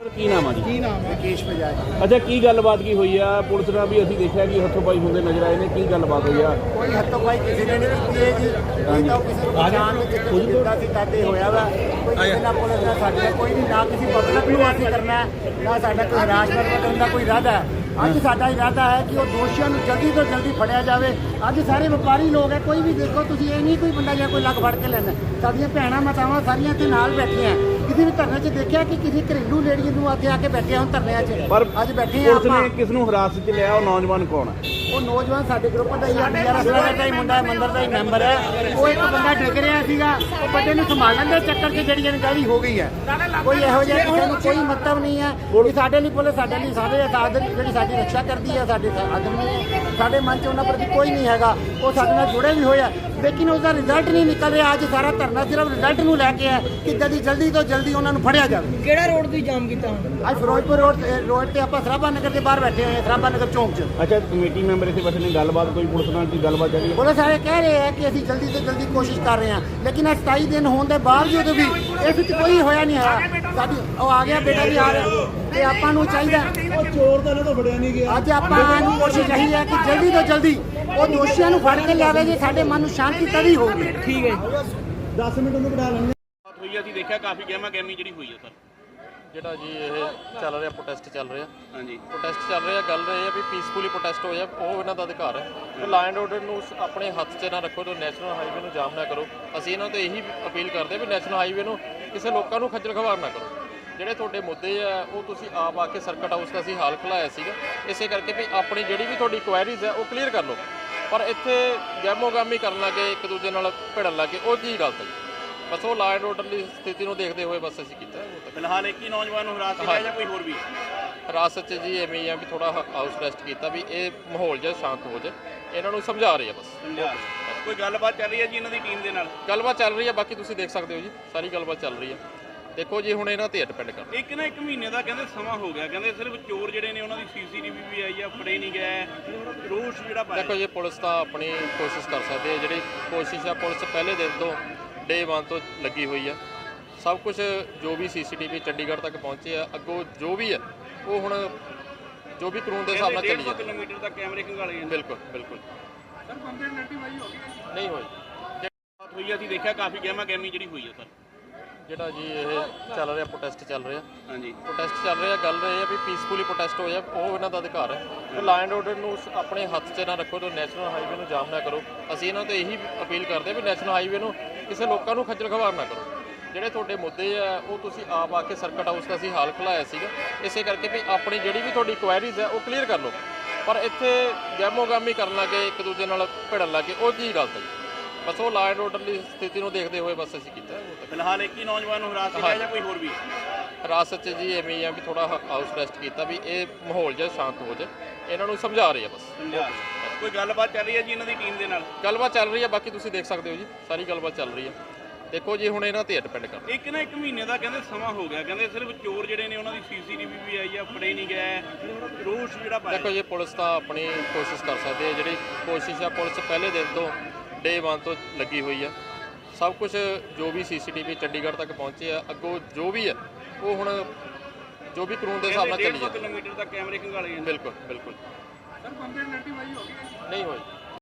ਕੀ ਨਾਮ ਆ ਜੀ? ਕੀ ਨਾਮ ਹੈ ਕੇਸ਼ ਬਜਾਜ। ਅੱਛਾ ਕੀ ਗੱਲਬਾਤ ਕੀ ਹੋਈ ਆ? ਪੁਲਿਸ ਨਾਲ ਵੀ ਅਸੀਂ ਦੇਖਿਆ ਕਿ ਹੱਥੋਂ ਪਾਈ ਹੁੰਦੇ ਨਜ਼ਰ ਆਏ ਨੇ। ਕੀ ਗੱਲਬਾਤ ਹੋਈ ਆ? ਕੋਈ ਹੱਥੋਂ ਪਾਈ ਕਿਸੇ ਨੇ ਨਹੀਂ ਕੀਤੀ ਹੈ ਜੀ। ਕੋਈ ਤਾਂ ਕਿਸੇ ਨੂੰ ਪਛਾਣ ਵਿੱਚ ਜਿੱਦਾਂ ਸੀ ਤਾਦੇ ਹੋਇਆ ਵਾ। ਕੋਈ ਕਿਸੇ ਨਾਲ ਪੁਲਿਸ ਨਾਲ ਸਾਡੇ ਨਾਲ ਕੋਈ ਨਹੀਂ ਨਾ ਕਿਸੇ ਪਬਲਿਕ ਨੂੰ ਅਸੀਂ ਕਰਨਾ ਨਾ ਸਾਡਾ ਕੋਈ ਹਰਾਸਮੈਂਟ ਕਰਨ ਦਾ ਕੋਈ ਇਰਾਦਾ ਹੈ। ਅੱਜ ਸਾਡਾ ਇਰਾਦਾ ਹੈ ਕਿ ਉਹ ਦੋਸ਼ੀਆਂ ਨੂੰ ਜਲਦੀ ਤੋਂ ਜਲਦੀ ਫੜਿਆ ਜਾਵੇ। ਅੱਜ ਸਾਰੇ ਵਪਾਰੀ ਲੋਕ ਹੈ ਕੋਈ ਵੀ ਦੇਖੋ ਤੁਸੀਂ ਇਹ ਨਹੀਂ ਕੋਈ ਬੰਦਾ ਜਾਂ ਕੋਈ ਲੱਗ ਫੜ ਕੇ ਲੈਣਾ ਸਾਡੀਆਂ ਭੈਣਾਂ ਮਾਤਾਵਾਂ ਸਾਰੀਆਂ ਇੱਥੇ ਨਾਲ ਬੈਠੀਆਂ। ਕਿਸੇ ਵੀ ਧਰਨੇ 'ਚ ਦੇਖਿਆ ਕਿ ਕਿਸੇ ਘਰੇਲੂ ਲੇਡੀ ਨੂੰ ਇੱਥੇ ਆ ਕੇ ਬੈਠੇ ਹੁਣ ਧਰਨਿਆਂ 'ਚ ਪਰ ਅੱਜ ਬੈਠੇ ਆ ਪੁਲਿਸ ਆਪਾਂ। ਕਿਸ ਨੂੰ ਹਿਰਾਸਤ 'ਚ ਲਿਆ ਉਹ ਨੌਜਵਾਨ ਕੌਣ ਹੈ? ਉਹ ਨੌਜਵਾਨ ਸਾਡੇ ਗਰੁੱਪ ਦਾ ਹੀ ਆ ਮੇਰਾ ਸਲਾਹ ਦਾ ਹੀ ਮੁੰਡਾ ਹੈ, ਮੰਦਰ ਦਾ ਹੀ ਮੈਂਬਰ ਹੈ। ਉਹ ਇੱਕ ਬੰਦਾ ਡਿੱਗ ਰਿਹਾ ਸੀਗਾ ਉਹ ਬੰਦੇ ਨੂੰ ਸੰਭਾਲਣ ਦੇ ਚੱਕਰ 'ਚ ਜਿਹੜੀ ਅਣਗਹਿਲੀ ਹੋ ਗਈ ਹੈ। ਕੋਈ ਇਹੋ ਜਿਹਾ ਕਿਸੇ ਨੂੰ ਕੋਈ ਮਤਲਬ ਨਹੀਂ ਹੈ ਕਿ ਸਾਡੇ ਲਈ ਪੁਲਿਸ ਸਾਡੇ ਲਈ ਸਾਰੇ ਆਜ਼ਾਦ ਜਿਹੜੀ ਸਾਡੀ ਰੱਖਿਆ ਕਰਦੀ ਹੈ ਸਾਡੇ ਆਦਮੀ ਸਾਡੇ ਮਨ 'ਚ ਉਹਨਾਂ ਪ੍ਰਤੀ ਕੋਈ ਨਹੀਂ ਹੈਗਾ ਉਹ ਸਾਡੇ ਨਾਲ ਜੁੜੇ ਵੀ ਹੋਏ ਆ। ਲੇਕਿਨ ਉਸ ਦਾ ਰਿਜ਼ਲਟ ਨਹੀਂ ਨਿਕਲ ਰਿਹਾ। ਅੱਜ ਸਾਰਾ ਧਰਨਾ ਸਿਰਫ ਰਿਜ਼ਲਟ ਨੂੰ ਲੈ ਕੇ ਹੈ ਕਿ ਜਲਦੀ ਜਲਦੀ ਤੋਂ ਜਲਦੀ ਉਹਨਾਂ ਨੂੰ ਫੜਿਆ ਜਾਵੇ। ਕਿਹੜਾ ਰੋਡ ਤੁਸੀਂ ਜਾਮ ਕੀਤਾ ਹੁਣ? ਅੱਜ ਫਿਰੋਜ਼ਪੁਰ ਰੋਡ ਰੋਡ ਤੇ ਆਪਾਂ ਸਰਾਭਾ ਨਗਰ ਦੇ ਬਾਹਰ ਬੈਠੇ ਹੋਏ ਹਾਂ ਸਰਾਭਾ ਨਗਰ ਚੌਂਕ 'ਚ। ਅੱਛਾ ਕਮੇਟੀ ਮੈਂਬਰ ਇੱਥੇ ਬੈਠੇ ਨੇ ਗੱਲਬਾਤ ਕੋਈ ਪੁਲਿਸ ਨਾਲ ਕੀ ਗੱਲਬਾਤ ਚੱਲੀ ਪੁਲਿਸ ਵਾਲੇ ਕਹਿ ਰਹੇ ਆ ਕਿ ਅਸੀਂ ਜਲਦੀ ਤੋਂ ਜਲਦੀ ਕੋਸ਼ਿਸ਼ ਕਰ ਰਹੇ ਹਾਂ ਲੇਕਿਨ ਇਹ 27 ਦਿਨ ਹੋਣ ਦੇ ਬਾਵਜੂਦ ਵੀ ਇਸ ਵਿੱਚ ਕੋਈ ਹੋਇਆ ਨਹੀਂ ਹੈ ਸਾਡੀ ਉਹ ਆ ਗਿਆ ਬੇਟਾ ਵੀ ਆ ਰਿਹਾ ਤੇ ਆਪਾਂ ਨੂੰ ਚਾਹੀਦਾ। ਉਹ ਚੋਰ ਤਾਂ ਤਾਂ ਫੜਿਆ ਨਹੀਂ ਗਿਆ। ਅੱਜ ਆਪਾਂ ਨੂੰ ਕੋਸ਼ਿਸ਼ ਇਹੀ ਹੈ ਕਿ ਜਲਦੀ ਤੋਂ ਜਲਦੀ ਉਹ ਦੋਸ਼ੀਆਂ ਨੂੰ ਫੜ ਕੇ ਲਿਆਵੇ ਜੇ ਸਾਡੇ ਮਨ ਨੂੰ ਸ਼ਾਂਤੀ ਤਦੀ ਹੋਊਗੀ ਠੀਕ ਹੈ 10 ਮਿੰਟ ਉਹਨੂੰ ਬਿਠਾ ਲੈਣੇ। ਹੋਈ ਅਸੀਂ ਦੇਖਿਆ ਕਾਫੀ ਗਹਿਮਾ ਗਹਿਮੀ ਜਿਹੜੀ ਹੋਈ ਹੈ ਸਰ ਜਿਹੜਾ ਜੀ ਇਹ ਚੱਲ ਰਿਹਾ ਪ੍ਰੋਟੈਸਟ ਚੱਲ ਰਿਹਾ। ਹਾਂਜੀ। ਪ੍ਰੋਟੈਸਟ ਚੱਲ ਰਿਹਾ ਗੱਲ ਇਹ ਹੈ ਵੀ ਪੀਸਫੁਲੀ ਪ੍ਰੋਟੈਸਟ ਹੋਇਆ ਉਹ ਇਹਨਾਂ ਦਾ ਅਧਿਕਾਰ ਹੈ। ਤੇ ਲਾਅ ਐਂਡ ਆਰਡਰ ਨੂੰ ਆਪਣੇ ਹੱਥ 'ਚ ਨਾ ਰੱਖੋ ਤੇ ਨੈਸ਼ਨਲ ਹਾਈਵੇ ਨੂੰ ਜਾਮ ਨਾ ਕਰੋ। ਅਸੀਂ ਇਹਨਾਂ ਤੋਂ ਇਹੀ ਅਪੀਲ ਕਰਦੇ ਹਾਂ ਵੀ ਨੈਸ਼ਨਲ ਹਾਈਵੇ ਨੂੰ ਕਿਸੇ ਲੋਕਾਂ ਨੂੰ ਖੱਜਲ ਖਵਾਰ ਨਾ ਕਰੋ। ਜਿਹੜੇ ਤੁਹਾਡੇ ਮੁੱਦੇ ਆ ਉਹ ਤੁਸੀਂ ਆਪ ਆ ਕੇ ਸਰਕਟ ਹਾਊਸ ਦਾ ਅਸੀਂ ਹਾਲ ਖੁਲਾਇਆ ਸੀਗਾ। ਇਸੇ ਕਰਕੇ ਵੀ ਆਪਣੀ ਜਿਹੜੀ ਵੀ ਤੁਹਾਡੀ ਕੁਐਰੀਜ਼ ਹੈ ਉਹ ਕਲੀਅਰ ਕਰ ਲਓ। ਪਰ ਇੱਥੇ ਗੈਮੋਗਾਮੀ ਕਰਨ ਲੱਗੇ ਇੱਕ ਦੂਜੇ ਨਾਲ ਭਿੜਨ ਲੱਗੇ ਉਹ ਚੀਜ਼ ਗਲਤ ਹੈ? ਬਸ ਉਹ ਲਾਅ ਐਂਡ ਆਰਡਰ ਦੀ ਸਥਿਤੀ ਨੂੰ ਦੇਖਦੇ ਹੋਏ ਬਸ ਅਸੀਂ ਕੀਤਾ ਹੈ, ਫਿਲਹਾਲ ਇੱਕ ਹੀ ਨੌਜਵਾਨ ਨੂੰ 'ਚ ਲਿਆ ਜਾਂ ਕੋਈ ਹੋਰ ਵੀ? ਹਿਰਾਸਤ 'ਚ ਜੀ ਐਵੇਂ ਹੀ ਆ ਵੀ ਥੋੜਾ ਹਾਊਸ ਅਰੈਸਟ ਕੀਤਾ ਵੀ ਇਹ ਮਾਹੌਲ ਜਿਹਾ ਸ਼ਾਂਤ ਹੋ ਜਾਏ। ਇਹਨਾਂ ਨੂੰ ਸਮਝਾ ਰਹੇ ਆ ਬਸ। ਕੋਈ ਗੱਲਬਾਤ ਚੱਲ ਰਹੀ ਹੈ ਜੀ ਇਹਨਾਂ ਦੀ ਟੀਮ ਦੇ ਨਾਲ? ਗੱਲਬਾਤ ਚੱਲ ਰਹੀ ਆ ਬਾਕੀ ਤੁਸੀਂ ਦੇਖ ਸਕਦੇ ਹੋ ਜੀ ਸਾਰੀ ਗੱਲਬਾਤ ਚੱਲ ਰਹੀ ਆ ਦੇਖੋ ਜੀ ਹੁਣ ਇਹਨਾਂ ਤੇ ਡਿਪੈਂਡ ਕਰਦਾ ਇੱਕ ਨਾ ਇੱਕ ਮਹੀਨੇ ਦਾ ਕਹਿੰਦੇ ਸਮਾਂ ਹੋ ਗਿਆ ਕਹਿੰਦੇ ਸਿਰਫ ਚੋਰ ਜਿਹੜੇ ਨੇ ਉਹਨਾਂ ਦੀ ਸੀਸੀਟੀਵੀ ਵੀ ਆਈ ਆ ਫੜੇ ਨਹੀਂ ਗਏ ਰੋਸ਼ ਜਿਹੜਾ ਪਾਇਆ। ਦੇਖੋ ਜੀ ਪੁਲਿਸ ਤਾਂ ਆਪਣੀ ਕੋਸ਼ਿਸ਼ ਕਰ ਸਕਦੀ ਹੈ ਜਿਹੜੀ ਕੋਸ਼ਿਸ਼ ਆ ਪੁਲਿਸ ਪਹਿਲੇ ਦਿਨ ਤੋਂ ਡੇ 1 ਤੋਂ ਲੱਗੀ ਹੋਈ ਆ। ਸਭ ਕੁਝ ਜੋ ਵੀ ਸੀਸੀਟੀਵੀ ਚੰਡੀਗੜ੍ਹ ਤੱਕ ਪਹੁੰਚੇ ਆ ਅੱਗੋਂ ਜੋ ਵੀ ਹੈ ਉਹ ਹੁਣ ਜੋ ਵੀ ਕਾਨੂੰਨ ਦੇ ਹਿਸਾਬ ਨਾਲ ਚੱਲੀ 150 ਜਾਂਦੀ ਕਿਲੋਮੀਟਰ ਤੱਕ ਕੈਮਰੇ ਖੰਗਾਲੇ ਜਾਂਦੇ। ਬਿਲਕੁਲ ਬਿਲਕੁਲ। ਸਰ ਬੰਦੇ ਨੈਟੀਵਾਈ ਹੋ। ਗਈ ਨਹੀਂ ਹੋਈ। ਹੋਈ ਆ, ਅਸੀਂ ਦੇਖਿਆ ਕਾਫੀ ਗਹਿਮਾ ਗਹਿਮੀ ਜਿਹੜੀ ਹੋਈ ਹੈ ਸਰ। ਜਿਹੜਾ ਜੀ ਇਹ ਚੱਲ ਰਿਹਾ ਪ੍ਰੋਟੈਸਟ ਚੱਲ ਰਿਹਾ। ਹਾਂਜੀ। ਪ੍ਰੋਟੈਸਟ ਚੱਲ ਰਿਹਾ ਗੱਲ ਇਹ ਹੈ ਵੀ ਪੀਸਫੁਲੀ ਪ੍ਰੋਟੈਸਟ ਹੋਇਆ ਉਹ ਇਹਨਾਂ ਦਾ ਅਧਿਕਾਰ ਹੈ। ਤੇ ਲਾਅ ਐਂਡ ਆਰਡਰ ਨੂੰ ਆਪਣੇ ਹੱਥ 'ਚ ਨਾ ਰੱਖੋ ਤੇ ਨੈਸ਼ਨਲ ਹਾਈਵੇ ਨੂੰ ਜਾਮ ਨਾ ਕਰੋ। ਅਸੀਂ ਇਹਨਾਂ ਤੋਂ ਇਹੀ ਅਪੀਲ ਕਰਦੇ ਹਾਂ ਵੀ ਨੈਸ਼ਨਲ ਹਾਈਵੇ ਨੂੰ ਕਿਸੇ ਲੋਕਾਂ ਨੂੰ ਖੱਜਲ ਖਵਾਰ ਨਾ ਕਰੋ। ਜਿਹੜੇ ਤੁਹਾਡੇ ਮੁੱਦੇ ਆ ਉਹ ਤੁਸੀਂ ਆਪ ਆ ਕੇ ਸਰਕਟ ਹਾਊਸ ਦਾ ਅਸੀਂ ਹਾਲ ਖੁਲਾਇਆ ਸੀਗਾ। ਇਸੇ ਕਰਕੇ ਵੀ ਆਪਣੀ ਜਿਹੜੀ ਵੀ ਤੁਹਾਡੀ ਕੁਐਰੀਜ਼ ਹੈ ਉਹ ਕਲੀਅਰ ਕਰ ਲਓ। ਪਰ ਇੱਥੇ ਗੈਮੋਗਾਮੀ ਕਰਨ ਲੱਗੇ ਇੱਕ ਦੂਜੇ ਨਾਲ ਭਿੜਨ ਲੱਗੇ ਉਹ ਚੀਜ਼ ਗਲਤ ਹੈ ਬਸ ਉਹ ਐਂਡ ਆਰਡਰ ਦੀ ਸਥਿਤੀ ਨੂੰ ਦੇਖਦੇ ਹੋਏ ਬਸ ਅਸੀਂ ਕੀਤਾ ਹੈ, ਉਹ ਫਿਲਹਾਲ ਇੱਕ ਹੀ ਨੌਜਵਾਨ ਨੂੰ 'ਚ ਲਿਆ ਜਾਂ ਕੋਈ ਹੋਰ ਵੀ? ਹਿਰਾਸਤ 'ਚ ਜੀ ਐਵੇਂ ਹੀ ਆ ਵੀ ਥੋੜਾ ਹਾਊਸ ਅਰੈਸਟ ਕੀਤਾ ਵੀ ਇਹ ਮਾਹੌਲ ਜਿਹਾ ਸ਼ਾਂਤ ਹੋ ਜਾਏ। ਇਹਨਾਂ ਨੂੰ ਸਮਝਾ ਰਹੇ ਆ ਬਸ। ਕੋਈ ਗੱਲਬਾਤ ਚੱਲ ਰਹੀ ਹੈ ਜੀ ਇਹਨਾਂ ਦੀ ਟੀਮ ਦੇ ਨਾਲ? ਗੱਲਬਾਤ ਚੱਲ ਰਹੀ ਆ ਬਾਕੀ ਤੁਸੀਂ ਦੇਖ ਸਕਦੇ ਹੋ ਜੀ। ਸਾਰੀ ਗੱਲਬਾਤ ਚੱਲ ਰਹੀ ਆ। ਦੇਖੋ ਜੀ ਹੁਣ ਇਹਨਾਂ ਤੇ ਡਿਪੈਂਡ ਕਰਦਾ ਇੱਕ ਨਾ ਇੱਕ ਮਹੀਨੇ ਦਾ ਕਹਿੰਦੇ ਸਮਾਂ ਹੋ ਗਿਆ। ਕਹਿੰਦੇ ਸਿਰਫ ਚੋਰ ਜਿਹੜੇ ਨੇ ਉਹਨਾਂ ਦੀ ਸੀਸੀਟੀਵੀ ਵੀ ਆਈ ਆ ਫੜੇ ਨਹੀਂ ਗਏ। ਰੋਸ਼ ਜਿਹੜਾ ਪਾਇਆ। ਦੇਖੋ ਜੀ ਪੁਲਿਸ ਤਾਂ ਆਪਣੀ ਕੋਸ਼ਿਸ਼ ਕਰ ਸਕਦੀ ਹੈ। ਜਿਹੜੀ ਕੋਸ਼ਿਸ਼ ਆ ਪੁਲਿਸ ਪਹਿਲੇ ਦਿਨ ਤੋਂ ਡੇ 1 ਤੋਂ ਲੱਗੀ ਹੋਈ ਆ। ਸਭ ਕੁਝ ਜੋ ਵੀ ਸੀਸੀਟੀਵੀ ਚੰਡੀਗੜ੍ਹ ਤੱਕ ਪਹੁੰਚੇ ਆ ਅੱਗੋਂ ਜੋ ਵੀ ਹੈ ਉਹ ਹੁਣ ਜੋ ਵੀ ਕਾਨੂੰਨ ਦੇ ਹਿਸਾਬ ਨਾਲ ਚੱਲੀ 150 ਜਾਂਦੀ ਕਿਲੋਮੀਟਰ ਤੱਕ ਕੈਮਰੇ ਖੰਗਾਲੇ ਜਾਂਦੇ ਬਿਲਕੁਲ ਬਿਲਕੁਲ। ਸਰ ਬੰਦੇ ਨੈਟੀਵਾਈ ਹੋ ਗਈ ਨਹੀਂ ਹੋਈ।